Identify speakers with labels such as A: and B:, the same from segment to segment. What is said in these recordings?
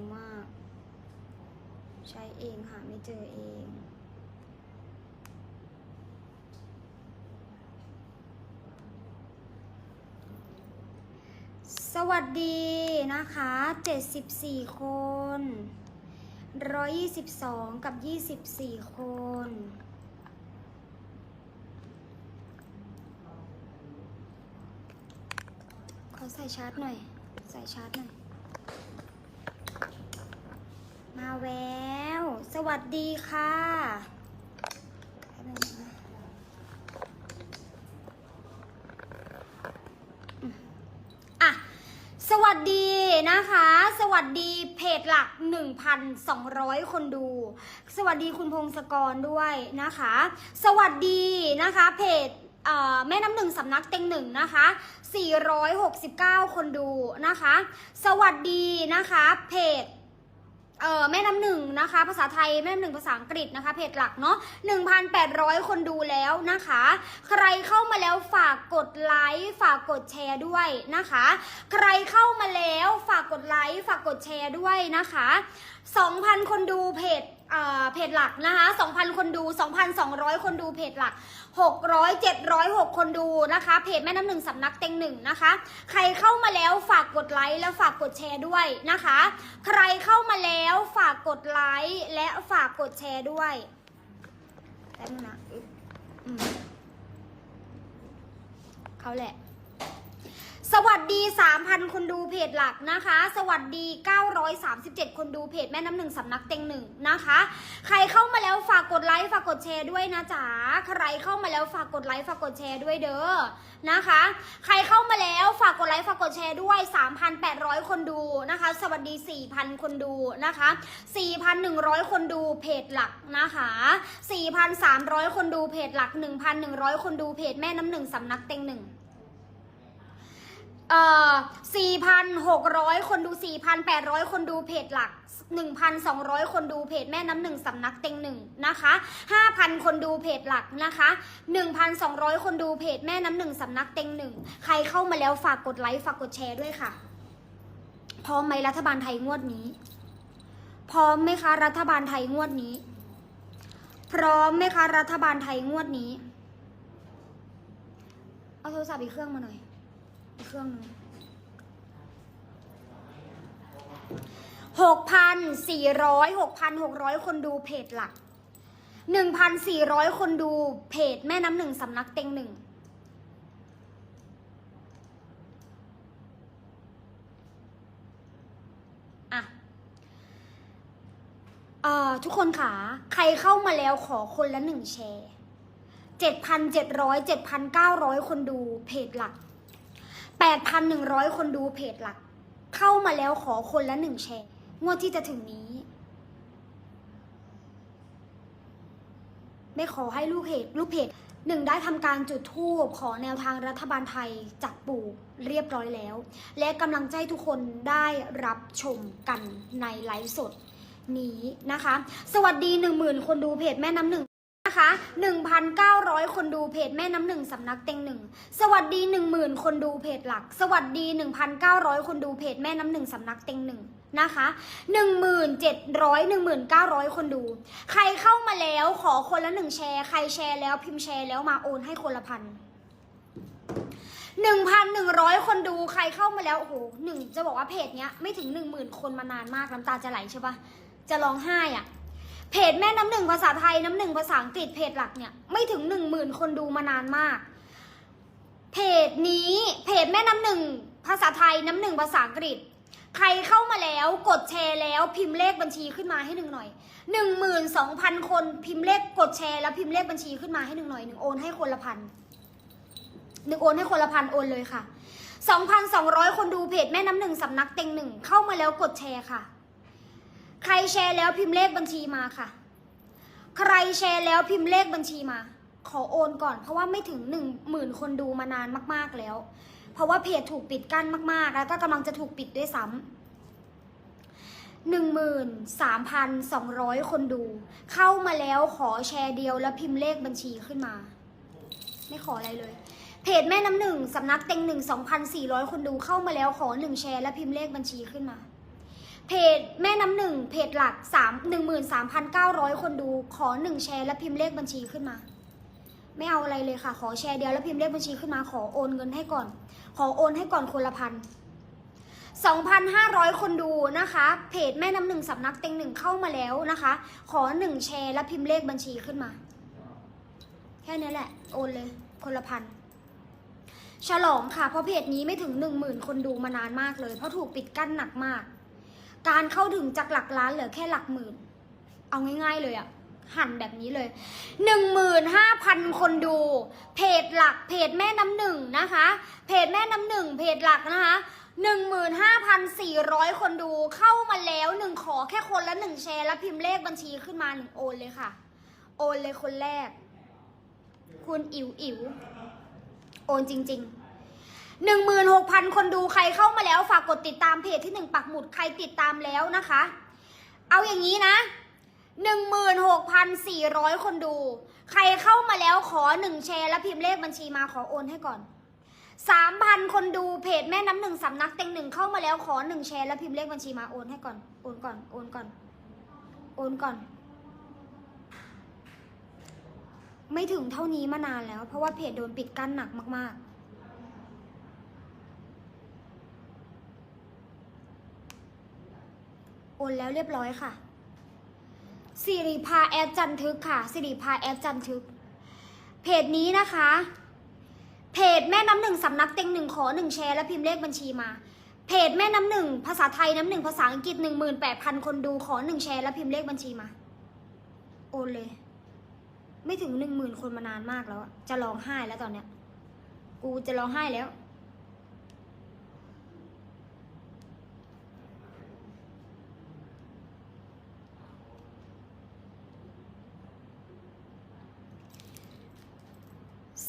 A: มาก ใช้เองหาไม่เจอเองสวัสดีนะคะ 74 คน 122 กับ 24 คน ขอใส่ชาร์จหน่อย ใส่ชาร์จหน่อย มาแววสวัสดีค่ะอะสวัสดีนะคะ สวัสดีเพจหลัก 1,200 คนดู สวัสดีคุณพงศกรด้วยนะคะ สวัสดีนะคะ เพจแม่น้ำหนึ่งสำนักเต็งหนึ่งนะคะ 469 คนดูนะคะ สวัสดีนะคะ เพจ เออแม่น้ำหนึ่งนะคะ ภาษาไทยแม่น้ำหนึ่งภาษาอังกฤษนะคะ เพจหลักเนาะ1,800 คนดูแล้วนะคะ ใครเข้ามาแล้วฝากกดไลค์ฝากกดแชร์ด้วยนะคะ ใครเข้ามาแล้วฝากกดไลค์ฝากกดแชร์ด้วยนะคะ 2,000 คนดูเพจ เพจหลักนะคะ 2,000 คนดู 2,200 คนดูเพจหลัก 600 706 คนดูนะคะ เพจแม่น้ำหนึ่งสำนักเต็งหนึ่งนะคะ ใครเข้ามาแล้วฝากกดไลค์และฝากกดแชร์ด้วยนะคะ ใครเข้ามาแล้วฝากกดไลค์และฝากกดแชร์ด้วยแป๊บนึงนะอืมเขาแหละ สวัสดี 3,000 คนดูเพจหลักนะคะ สวัสดี 937 คนดูเพจแม่น้ำหนึ่งสำนักเต็งหนึ่งนะคะ ใครเข้ามาแล้วฝากกดไลค์ฝากกดแชร์ด้วยนะจ๊ะ ใครเข้ามาแล้วฝากกดไลค์ฝากกดแชร์ด้วยเด้อนะคะ ใครเข้ามาแล้วฝากกดไลค์ฝากกดแชร์ด้วย 3,800 คนดูนะคะ สวัสดี 4,000 คนดูนะคะ 4,100 คนดูเพจหลักนะคะ 4,300 คนดูเพจหลัก 1,100 คนดูเพจแม่น้ำหนึ่งสำนักเต็งหนึ่ง เอ่อ4,600 คนดู 4,800 คนดูเพจหลัก 1,200 คนดูเพจแม่น้ำหนึ่งสำนักเต็งหนึ่งนะคะ 5,000 คนดูเพจหลักนะคะ 1,200 คนดูเพจแม่น้ำหนึ่งสำนักเต็งหนึ่งใครเข้ามาแล้วฝากกดไลค์ ฝากกดแชร์ด้วยค่ะ พร้อมไหมรัฐบาลไทยงวดนี้ พร้อมไหมคะ รัฐบาลไทยงวดนี้ พร้อมไหมคะ รัฐบาลไทยงวดนี้ เอาโทรศัพท์อีกเครื่องมาหน่อย เครื่องหกพันสี่ร้อยหกพันหกร้อยคนดูเพจหลักหนึ่งพันสี่ร้อยคนดูเพจแม่น้ำหนึ่งสำนักเต็งหนึ่งอะเอ่อทุกคนค่ะ ใครเข้ามาแล้วขอคนละหนึ่งแชร์เจ็ดพันเจ็ดร้อยเจ็ดพันเก้าร้อยคนดูเพจหลัก 8,100 คนดูเพจหลัก เข้ามาแล้วขอคนละหนึ่งแชร์งวดที่จะถึงนี้ไม่ขอให้ลูกเพจลูกเพจหนึ่งได้ทำการจุดธูปขอแนวทางรัฐบาลไทยจากปู่เรียบร้อยแล้ว และกำลังใจทุกคนได้รับชมกันในไลฟ์สดนี้นะคะ สวัสดี 10,000 คนดูเพจแม่น้ำหนึ่ง นะคะ 1,900 คนดูเพจแม่น้ำหนึ่งสำนักเต็งหนึ่ง สวัสดี 10,000 คนดูเพจหลัก สวัสดี 1,900 คนดูเพจแม่น้ำหนึ่งสำนักเต็งหนึ่งนะคะ1,700 1,900 คนดู ใครเข้ามาแล้วขอคนละหนึ่งแชร์ ใครแชร์แล้วพิมพ์แชร์แล้วมาโอนให้คนละพัน1,100คนดูใครเข้ามาแล้ว โอ้โหหนึ่งจะบอกว่าเพจเนี้ยไม่ถึง10,000คนมานานมากน้ำตาจะไหลใช่ปะจะร้องไห้อะ เพจแม่น้ำหนึ่งภาษาไทยน้ำหนึ่งภาษาอังกฤษเพจหลักเนี่ยไม่ถึงหนึ่งหมื่นคนดูมานานมาก เพจนี้เพจแม่น้ำหนึ่งภาษาไทยน้ำหนึ่งภาษาอังกฤษ ใครเข้ามาแล้วกดแชร์แล้วพิมพ์เลขบัญชีขึ้นมาให้หนึ่งหน่อยหนึ่งหมื่นสองพันคนพิมพ์เลขกดแชร์แล้วพิมพ์เลขบัญชีขึ้นมาให้หนึ่งหน่อยหนึ่งโอนให้คนละพันหนึ่งโอนให้คนละพันโอนเลยค่ะสองพันสองร้อยคนดูเพจแม่น้ำหนึ่งสำนักเต็งหนึ่งเข้ามาแล้วกดแชร์ค่ะ ใครแชร์แล้วพิมพ์เลขบัญชีมาค่ะ ใครแชร์แล้วพิมพ์เลขบัญชีมา ขอโอนก่อน เพราะว่าไม่ถึงหนึ่งหมื่นคนดูมานานมากๆแล้ว เพราะว่าเพจถูกปิดกั้นมากๆ แล้วก็กำลังจะถูกปิดด้วยซ้ำหนึ่งหมื่นสามพันสองร้อยคนดู เข้ามาแล้วขอแชร์เดียวแล้วพิมพ์เลขบัญชีขึ้นมา ไม่ขออะไรเลย เพจแม่น้ำหนึ่งสำนักเต็งหนึ่งสองพันสี่ร้อยคนดูเข้ามาแล้วขอหนึ่งแชร์แล้วพิมพ์เลขบัญชีขึ้นมา เพจแม่น้ำหนึ่งเพจหลักสามหนึ่งหมื่นสามพันเก้าร้อยคนดูขอหนึ่งแชร์และพิมพ์เลขบัญชีขึ้นมา ไม่เอาอะไรเลยค่ะ ขอแชร์เดียวแล้วพิมพ์เลขบัญชีขึ้นมา ขอโอนเงินให้ก่อน ขอโอนให้ก่อนคนละพันสองพันห้าร้อยคนดูนะคะ เพจแม่น้ำหนึ่งสำนักเต็งหนึ่งเข้ามาแล้วนะคะ ขอหนึ่งแชร์และพิมพ์เลขบัญชีขึ้นมา แค่นี้แหละ โอนเลย คนละพันฉลองค่ะ เพราะเพจนี้ไม่ถึงหนึ่งหมื่นคนดูมานานมากเลย เพราะถูกปิดกั้นหนักมาก การเข้าถึงจากหลักล้านเหลือแค่หลักหมื่น เอาง่ายๆเลยอะหั่นแบบนี้เลยหนึ่งหมื่นห้าพันคนดู เพจหลักเพจแม่น้ำหนึ่งนะคะ เพจแม่น้ำหนึ่งเพจหลักนะคะหนึ่งหมื่นห้าพันสี่ร้อยคนดูเข้ามาแล้วหนึ่งขอแค่คนละหนึ่งแชร์ แล้วพิมพ์เลขบัญชีขึ้นมาหนึ่งโอนเลยค่ะ โอนเลยคนแรก คุณอิ๋วอิ๋วโอนจริง ๆ หนึ่งหมื่นหกพันคนดูใครเข้ามาแล้วฝากกดติดตามเพจที่หนึ่งปักหมุดใครติดตามแล้วนะคะ เอาอย่างนี้นะหนึ่งหมื่นหกพันสี่ร้อยคนดู ใครเข้ามาแล้วขอหนึ่งแชร์แล้วพิมพ์เลขบัญชีมาขอโอนให้ก่อนสามพันคนดูเพจแม่น้ำหนึ่งสำนักเต็งหนึ่งเข้ามาแล้วขอหนึ่งแชร์แล้วพิมพ์เลขบัญชีมาโอนให้ก่อน โอนก่อน โอนก่อน โอนก่อน ไม่ถึงเท่านี้มานานแล้ว เพราะว่าเพจโดนปิดกั้นหนักมากๆ โอนแล้วเรียบร้อยค่ะสิริพาแอดจันทึกค่ะสิริพาแอดจันทึก เพจนี้นะคะ เพจแม่น้ำหนึ่งสำนักเต็งหนึ่งขอหนึ่งแชร์และพิมพ์เลขบัญชีมา เพจแม่น้ำหนึ่งภาษาไทยน้ำหนึ่งภาษาอังกฤษหนึ่งหมื่นแปดพันคนดูขอหนึ่งแชร์และพิมพ์เลขบัญชีมา โอนเลย ไม่ถึงหนึ่งหมื่นคนมานานมากแล้ว จะร้องไห้แล้วตอนเนี้ย กูจะร้องไห้แล้ว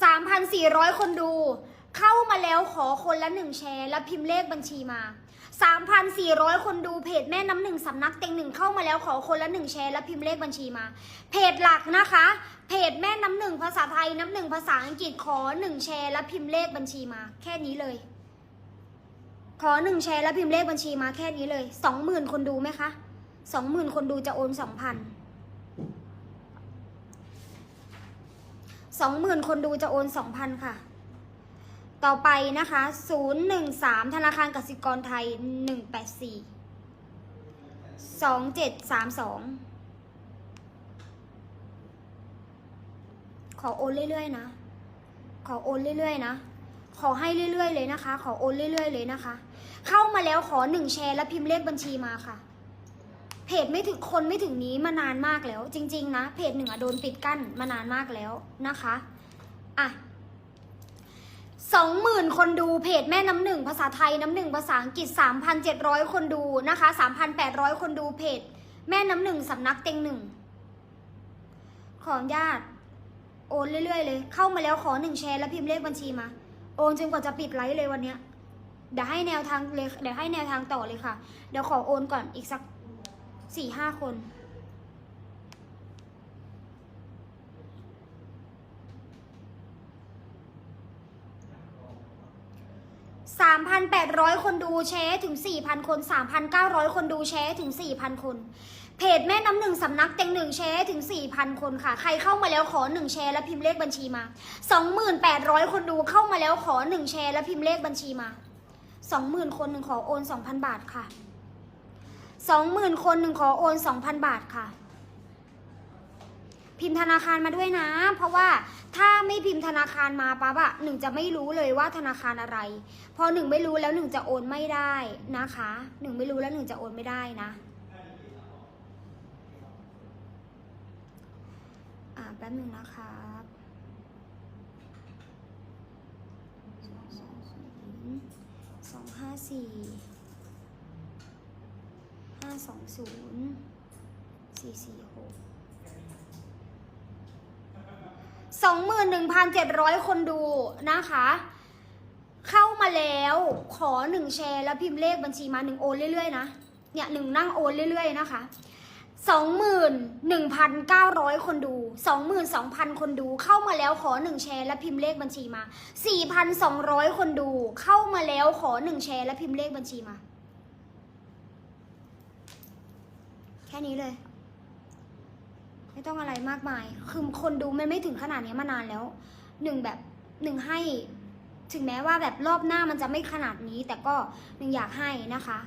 A: 3,400 คนดู เข้ามาแล้วขอคนละหนึ่งแชร์ แล้วพิมพ์เลขบัญชีมา 3,400 คนดูเพจแม่น้ำหนึ่งสำนักเต็งหนึ่งเข้ามาแล้วขอคนละหนึ่งแชร์แล้วพิมพ์เลขบัญชีมา เพจหลักนะคะ เพจแม่น้ำหนึ่งภาษาไทยน้ำหนึ่งภาษาอังกฤษขอหนึ่งแชร์แล้วพิมพ์เลขบัญชีมา แค่นี้เลย ขอหนึ่งแชร์แล้วพิมพ์เลขบัญชีมาแค่นี้เลย 20,000 คนดูไหมคะ20,000 คนดูจะโอน 2,000 สองหมื่นคนดูจะโอนสองพันค่ะ ต่อไปนะคะศูนย์หนึ่งสามธนาคารกสิกรไทยหนึ่งแปดสี่สองเจ็ดสามสองขอโอนเรื่อยๆนะ ขอโอนเรื่อยๆนะ ขอให้เรื่อยๆเลยนะคะ ขอโอนเรื่อยๆเลยนะคะ เข้ามาแล้วขอหนึ่งแชร์และพิมพ์เลขบัญชีมาค่ะ เพจไม่ถึงคนไม่ถึงนี้มานานมากแล้ว จริง ๆ นะ เพจหนึ่งอะโดนปิดกั้นมานานมากแล้วนะคะอะสองหมื่นคนดูเพจแม่น้ำหนึ่งภาษาไทยน้ำหนึ่งภาษาอังกฤษสามพันเจ็ดร้อยคนดูนะคะสามพันแปดร้อยคนดูเพจ แม่น้ำหนึ่งสำนักเต็งหนึ่งขออนุญาตโอนเรื่อยๆ เลย เข้ามาแล้วขอหนึ่งแชร์แล้วพิมพ์เลขบัญชีมา โอนจนกว่าจะปิดไลฟ์เลยวันเนี้ยเดี๋ยวให้แนวทางเลยเดี๋ยวให้แนวทางต่อเลยค่ะ เดี๋ยวขอโอนก่อนอีกสัก สี่ห้าคน สามพันแปดร้อยคนดูแชร์ถึงสี่พันคนสามพันเก้าร้อยคนดูแชร์ถึงสี่พันคน เพจแม่น้ำหนึ่งสำนักเต็งหนึ่งแชร์ถึงสี่พันคนค่ะ ใครเข้ามาแล้วขอหนึ่งแชร์แล้วพิมพ์เลขบัญชีมาสองหมื่นแปดร้อยคนดูเข้ามาแล้วขอหนึ่งแชร์แล้วพิมพ์เลขบัญชีมาสองหมื่นคนหนึ่งขอโอนสองพันบาทค่ะ สองหมื่นคนหนึ่งขอโอนสองพันบาทค่ะ พิมพ์ธนาคารมาด้วยนะ เพราะว่าถ้าไม่พิมพ์ธนาคารมาปั๊บอะหนึ่งจะไม่รู้เลยว่าธนาคารอะไร พอหนึ่งไม่รู้แล้วหนึ่งจะโอนไม่ได้นะคะหนึ่งไม่รู้แล้วหนึ่งจะโอนไม่ได้นะอ่าแป๊บหนึ่งนะครับสองห้าสี่าสองศูนย์สี่สี่หกสองหมื่นหนึ่งพันเจ็ดร้อยคนดูนะคะ เข้ามาแล้วขอหนึ่งแชร์แล้วพิมพ์เลขบัญชีมาหนึ่งโอนเรื่อยๆนะ เนี่ยหนึ่งนั่งโอนเรื่อยๆนะคะสองหมื่นหนึ่งพันเก้าร้อยคนดูสองหมื่นสองพันคนดู เข้ามาแล้วขอหนึ่งแชร์และพิมพ์เลขบัญชีมาสี่พันสองร้อยคนดู เข้ามาแล้วขอหนึ่งแชร์และพิมพ์เลขบัญชีมา แค่นี้เลย ไม่ต้องอะไรมากมาย คือคนดูมันไม่ถึงขนาดนี้มานานแล้วหนึ่งแบบหนึ่งให้ ถึงแม้ว่าแบบรอบหน้ามันจะไม่ขนาดนี้ แต่ก็หนึ่งอยากให้นะคะ